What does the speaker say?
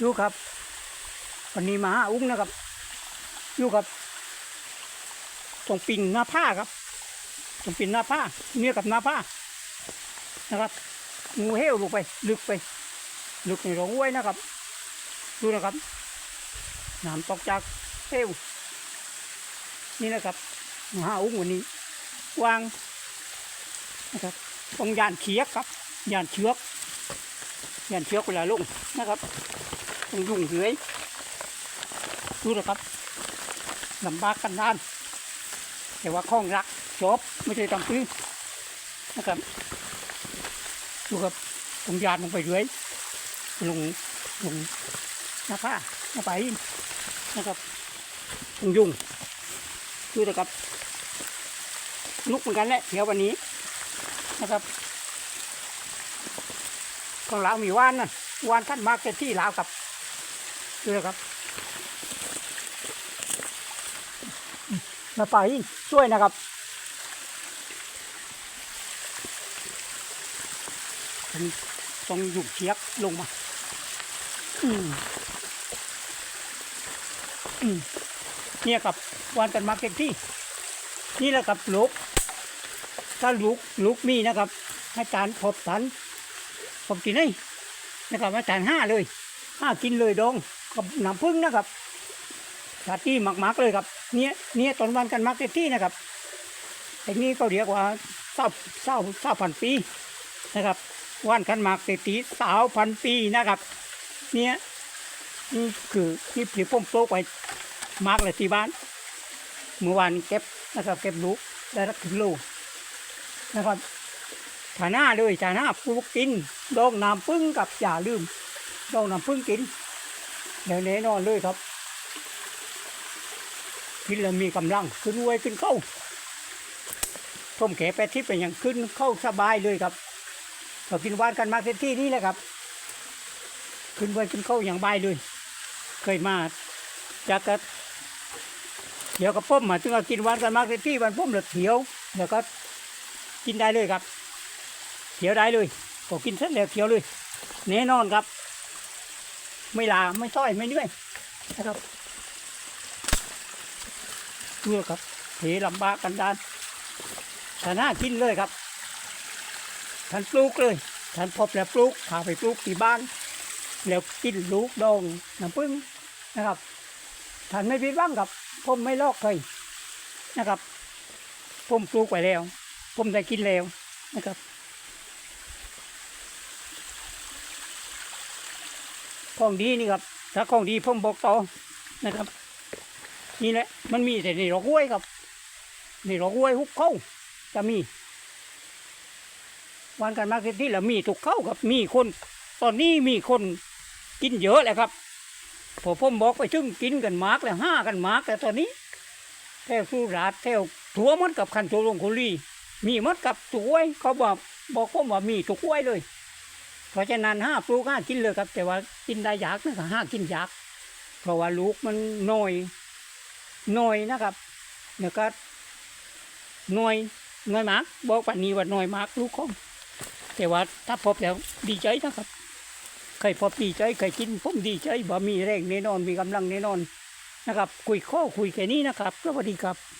อยู่ครับวันนี้มาหาอุ้งนะครับ อยู่กับตรงปิ่งหน้าผ้าครับตรงปิ่งหน้าผ้าเนี่ยกับหน้าผ้านะครับงูเหี้ยวลงไป ลึกไป ลึกในร่องห้วยนะครับ ดูนะครับน้ำตกจากเหี้ยวนี่นะครับมาหาอุ้งวันนี้วางนะครับตรงยานเขียกครับยานเชือกยานเชือกเวลาลงนะครับ ยุ่งเหือยดูนะครับลำบากกันนาน แต่ว่าคล่องรักจบไม่ใช่ทำพื้นนะครับดูครับตรงยานลงไปเรื่อยลงลงหน้าผ้าหน้าไปนะครับตรงยุ่งดูนะครับลุกเหมือนกันแหละเดี๋ยววันนี้นะครับของเรามีว่านนะว่านท่านมาเก็ตที่ลาวครับ ดูนะครับมาไปช่วยนะครับต้องหยุดเชียกลงมา อืมอืมเนี่ยครับวานกันมาเก็ตที่ นี่แหละครับลูก ถ้าลูกลูกมีนะครับอาจารย์พบสันผมกินให้นะครับอาจารย์ห้าเลย ห้ากินเลยดองกับน้ำผึ้งนะครับชาตี้มักๆเลยครับ เนี่ยเนี่ยต้นวันกันมักเต็มที่นะครับไอ้นี่ก็เรียกว่าเศร้าเศร้าเศร้าพันปีนะครับว่านกันมากเศรษฐีสาวพันปีนะครับ เนี่ยนี่คือนี่ผีพ่มโตกไว้มากเลยที่บ้าน เมื่อวานเก็บนะครับ เก็บลูกได้รักถึงโลนะครับฐาหน้าเลยฐาหน้าปลูกกินดองน้ำพึ่งกับอย่าลืม ดองน้ำพึ่งกินเดี๋ยวแน่นอนเลยครับกินแล้วมีกำลังขึ้นไวยขึ้นเข้าต้มแขแปดทิพย์เป็นอย่างขึ้นเข้าสบายเลยครับเรากินหวานกันมาเต็มที่นี่แหละครับ ขึ้นไวยขึ้นเข้าอย่างบายเลย เคยมาจากกะเดี๋ยวกับป้มมาถึงก็กินหวานกันมากเต็มที่วันป้มเหลือเขียวแล้วก็กินได้เลยครับเขียวได้เลยก็กินเสร็จแล้วเขียวเลยแน่นอนครับ ไม่ลาไม่ต้อยไม่เหนื่อยนะครับเพื่อครับเทลำบากกันดานท่านน่ากินเลยครับท่านปลูกเลยท่านพบแล้วปลูกพาไปปลูกที่บ้าน แล้วกินลูกดองน้ำผึ้งนะครับท่านไม่ผิดหวังครับ ผมไม่ลอกเคยนะครับ ผมปลูกไว้แล้ว ผมได้กินแล้วนะครับ ของดีนี่ครับ ถ้าของดีผมบอกต่อนะครับ นี่แหละ มันมีแต่ในรอกห้วยครับในรอกห้วยหุบเข้าจะมีวันกันมาร์เก็ตที่แล้วมีถูกเข้าครับมีคน ตอนนี้มีคนกินเยอะเลยครับพอผมบอกไปซึ่งกินกันมากแล้วห้ากันมากแต่ตอนนี้แถวสุราษฎร์แถวถัวมันกับคันโทลงคุรีมีมัดกับถุกห้วยเขาบอกบอกผมว่ามีถุกห้วยเลย เพราะฉะนั้นห้าปลูกห้ากินเลยครับ แต่ว่ากินได้ยากนะครับห้ากินยากเพราะว่าลูกมันน้อยหน่อยนะครับแล้วก็หน่วยหน่วยมากบอกปันนี้ว่าหน่อยมากลูกของแต่ว่าถ้าพบแล้วดีใจนะครับเคยพบดีใจเคยกินผมดีใจบ่มีแรงแน่นอนมีกำลังแน่นอนนะครับ คุยข้อคุยแค่นี้นะครับสวัสดีครับ